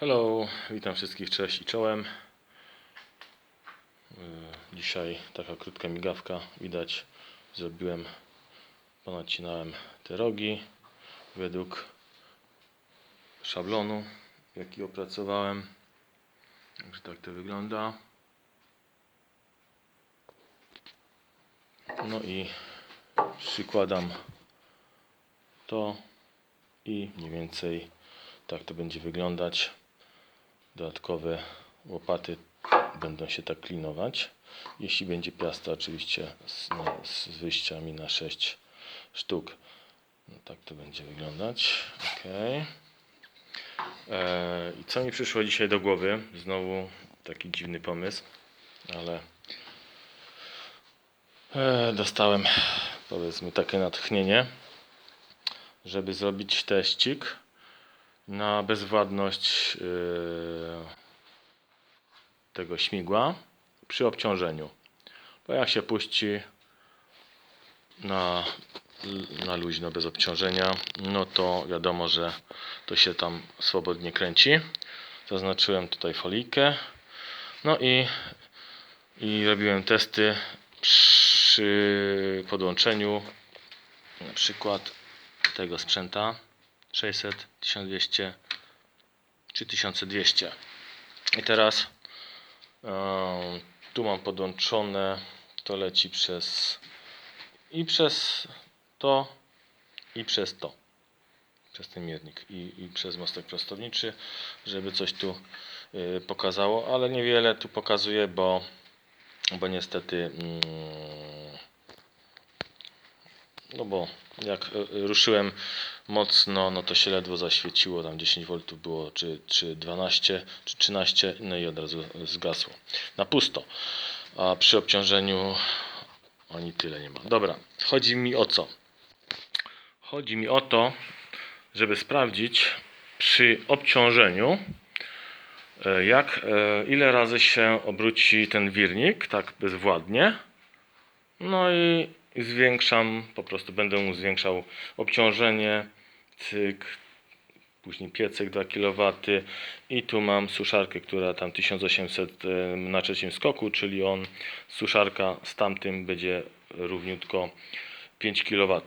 Hello, witam wszystkich, cześć i czołem. Yy, Dzisiaj taka krótka migawka, widać, zrobiłem, ponacinałem te rogi według szablonu, jaki opracowałem. Także tak to wygląda. No i przykładam to i mniej więcej tak to będzie wyglądać. Dodatkowe łopaty będą się tak klinować. Jeśli będzie piasta, oczywiście z, no, z wyjściami na 6 sztuk. No, tak to będzie wyglądać. Ok. I co mi przyszło dzisiaj do głowy? Znowu taki dziwny pomysł, ale e, dostałem powiedzmy takie natchnienie, żeby zrobić teścik na bezwładność yy, tego śmigła przy obciążeniu. Bo jak się puści na, na luźno, bez obciążenia, no to wiadomo, że to się tam swobodnie kręci. Zaznaczyłem tutaj folijkę. No i, i robiłem testy przy podłączeniu na przykład tego sprzęta 600, 1200 czy 1200. I teraz e, tu mam podłączone, to leci przez i przez to, i przez to. Przez ten miernik i, i przez mostek prostowniczy, żeby coś tu y, pokazało, ale niewiele tu pokazuje, bo, bo niestety mm, no bo jak e, e, ruszyłem mocno, no to się ledwo zaświeciło, tam 10 V było, czy, czy 12, czy 13, no i od razu zgasło. Na pusto. A przy obciążeniu ani tyle nie ma. Dobra, chodzi mi o co? Chodzi mi o to, żeby sprawdzić przy obciążeniu, e, jak, ile razy się obróci ten wirnik, tak bezwładnie. No i i zwiększam, po prostu będę mu zwiększał obciążenie, cyk, później piecyk 2 kW i tu mam suszarkę, która tam 1800 e, na trzecim skoku, czyli on, suszarka z tamtym będzie równiutko 5 kW,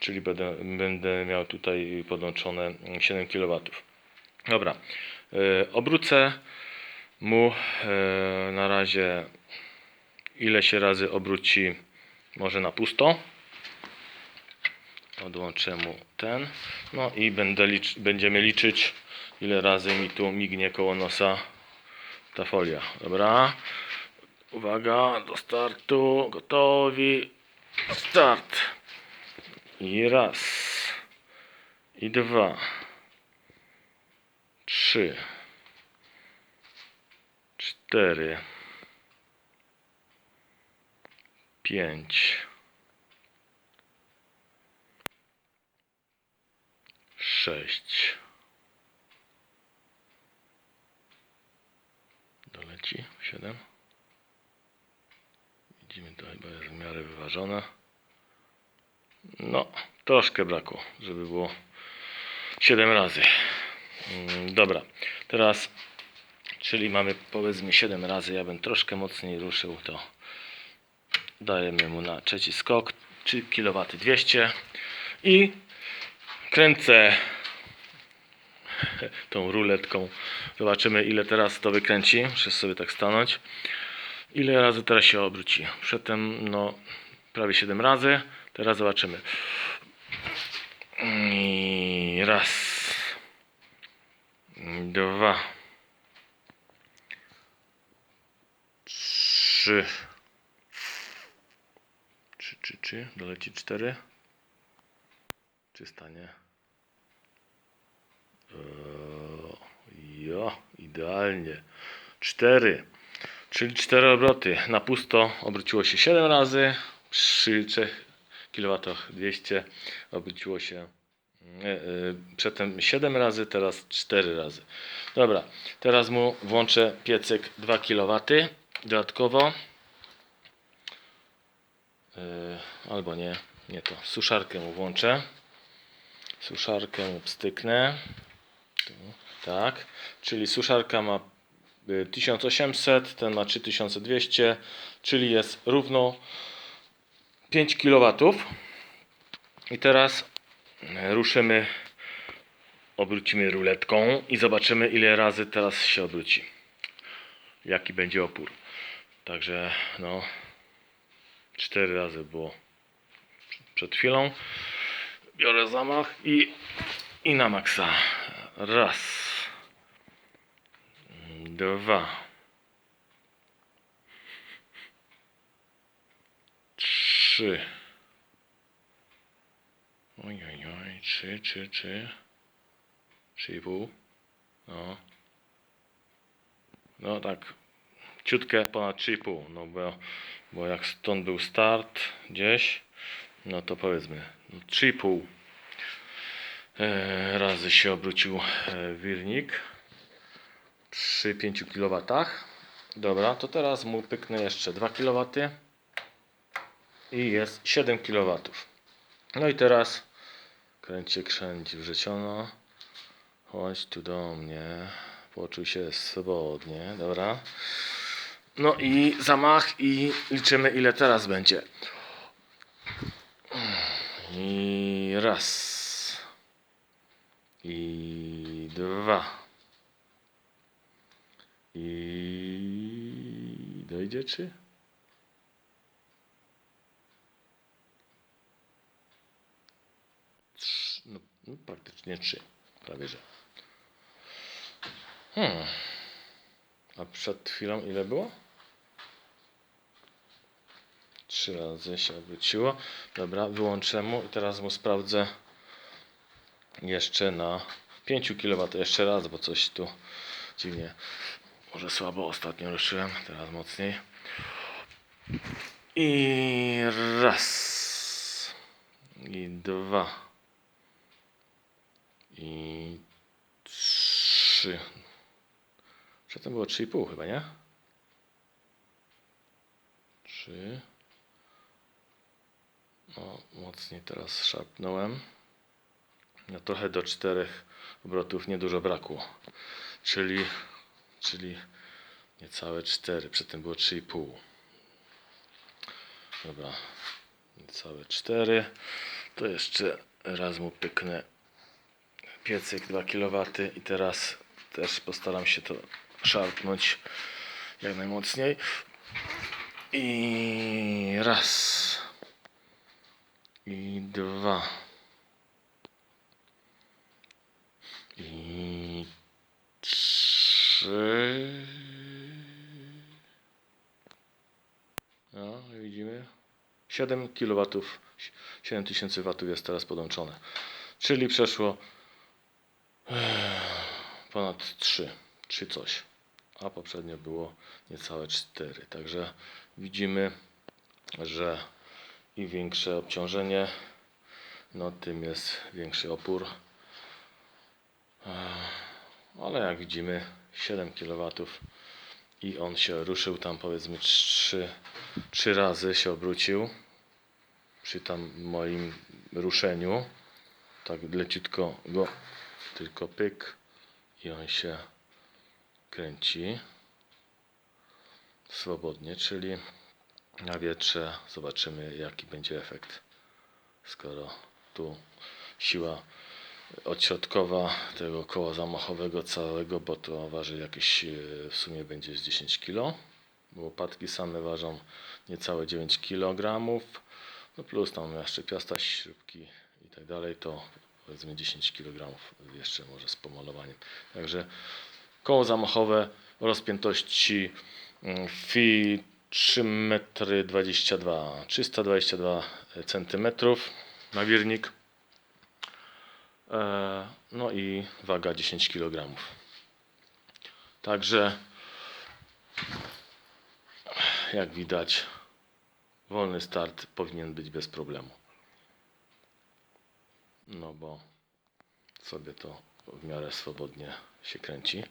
czyli będę, będę miał tutaj podłączone 7 kW. Dobra, e, obrócę mu e, na razie ile się razy obróci może na pusto. Odłączę mu ten. No i będziemy liczyć, ile razy mi tu mignie koło nosa ta folia. Dobra. Uwaga, do startu. Gotowi. Start. I raz. I dwa. Trzy. Cztery. Pięć, sześć. Doleci siedem. Widzimy to chyba jest w miarę wyważone. No, troszkę brakło, żeby było 7 razy. Mm, Dobra, teraz, czyli mamy powiedzmy 7 razy, ja bym troszkę mocniej ruszył to dajemy mu na trzeci skok 3 kW 200 i kręcę tą ruletką. Zobaczymy ile teraz to wykręci. Muszę sobie tak stanąć. Ile razy teraz się obróci? Przedtem no prawie 7 razy. Teraz zobaczymy. I raz. Dwa. Trzy czy, czy, czy? Doleci 4? Czy stanie? Eee, jo, idealnie. 4. Czyli 4 obroty. Na pusto obróciło się 7 razy. Przy 3 kW 200 obróciło się e, przedtem 7 razy, teraz 4 razy. Dobra, teraz mu włączę piecyk 2 kW dodatkowo. Yy, albo nie, nie to. Suszarkę mu włączę. Suszarkę mu pstyknę. Tak, czyli suszarka ma y, 1800, ten ma 3200, czyli jest równo 5 kW. I teraz y, ruszymy, obrócimy ruletką i zobaczymy ile razy teraz się obróci. Jaki będzie opór. Także no 4 razy było przed chwilą. Biorę zamach i, i na maksa. Raz. Dwa. Trzy. Oj, oj, oj. Trzy, trzy, trzy. Trzy i pół. No. No tak. Ciutkę ponad 3,5. No bo, bo jak stąd był start gdzieś, no to powiedzmy no 3,5 e, razy się obrócił e, wirnik przy 5 kW. Dobra, to teraz mu pyknę jeszcze 2 kW i jest 7 kW. No i teraz kręcie krzędzi wrzeciono. Chodź tu do mnie. Poczuj się swobodnie, dobra. No i zamach i liczymy ile teraz będzie. I raz. I dwa. I dojdzie czy? Trz- No, no praktycznie trzy. Prawie że. Hmm. A przed chwilą ile było? Trzy razy się obróciło. Dobra, wyłączę mu i teraz mu sprawdzę jeszcze na 5 kW. Jeszcze raz, bo coś tu dziwnie. Może słabo ostatnio ruszyłem, teraz mocniej. I raz. I dwa. I trzy. Przedtem było 3,5 chyba, nie? 3. Mocniej teraz szarpnąłem. No, trochę do czterech obrotów niedużo brakło. Czyli, czyli niecałe 4. Przedtem było 3,5. Dobra. Niecałe 4. To jeszcze raz mu pyknę piecyk 2 kW i teraz też postaram się to szarpnąć jak najmocniej. I raz. I dwa. I trzy. No, widzimy. 7 kW, 7000 W jest teraz podłączone. Czyli przeszło ponad 3, 3 coś. A poprzednio było niecałe 4. Także widzimy, że im większe obciążenie, no tym jest większy opór. Eee, Ale jak widzimy 7 kW i on się ruszył tam powiedzmy 3, 3 razy się obrócił przy tam moim ruszeniu. Tak leciutko go tylko pyk i on się kręci swobodnie, czyli na wietrze. Zobaczymy jaki będzie efekt. Skoro tu siła odśrodkowa tego koła zamachowego całego, bo to waży jakieś e, w sumie będzie z 10 kg. Łopatki same ważą niecałe 9 kg. No plus tam jeszcze piasta, śrubki i tak dalej, to powiedzmy 10 kg jeszcze może z pomalowaniem. Także koło zamachowe o rozpiętości mm, fit 3 metry 22, 322 cm nawirnik. No i waga 10 kg. Także jak widać wolny start powinien być bez problemu. No bo sobie to w miarę swobodnie się kręci.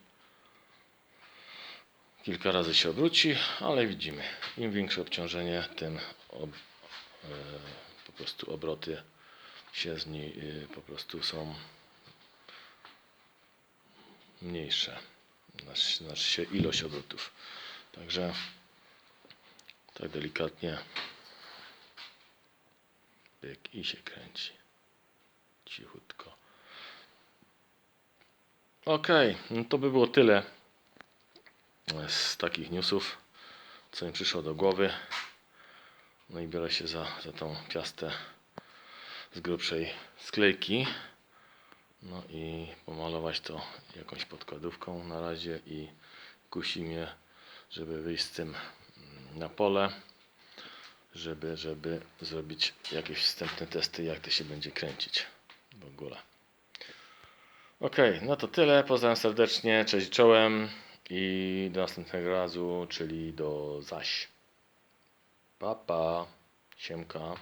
Kilka razy się obróci, ale widzimy, im większe obciążenie, tym ob, e, po prostu obroty się z niej e, po prostu są mniejsze. Znaczy, znaczy się ilość obrotów. Także tak delikatnie pyk i się kręci. Cichutko. Okej, no to by było tyle z takich newsów, co mi przyszło do głowy. No i biorę się za, za tą piastę z grubszej sklejki. No i pomalować to jakąś podkładówką na razie i kusi mnie, żeby wyjść z tym mm, na pole, żeby, żeby zrobić jakieś wstępne testy, jak to się będzie kręcić w ogóle. Ok, no to tyle. Pozdrawiam serdecznie, cześć czołem i do następnego razu, czyli do zaś. Pa, pa. Siemka.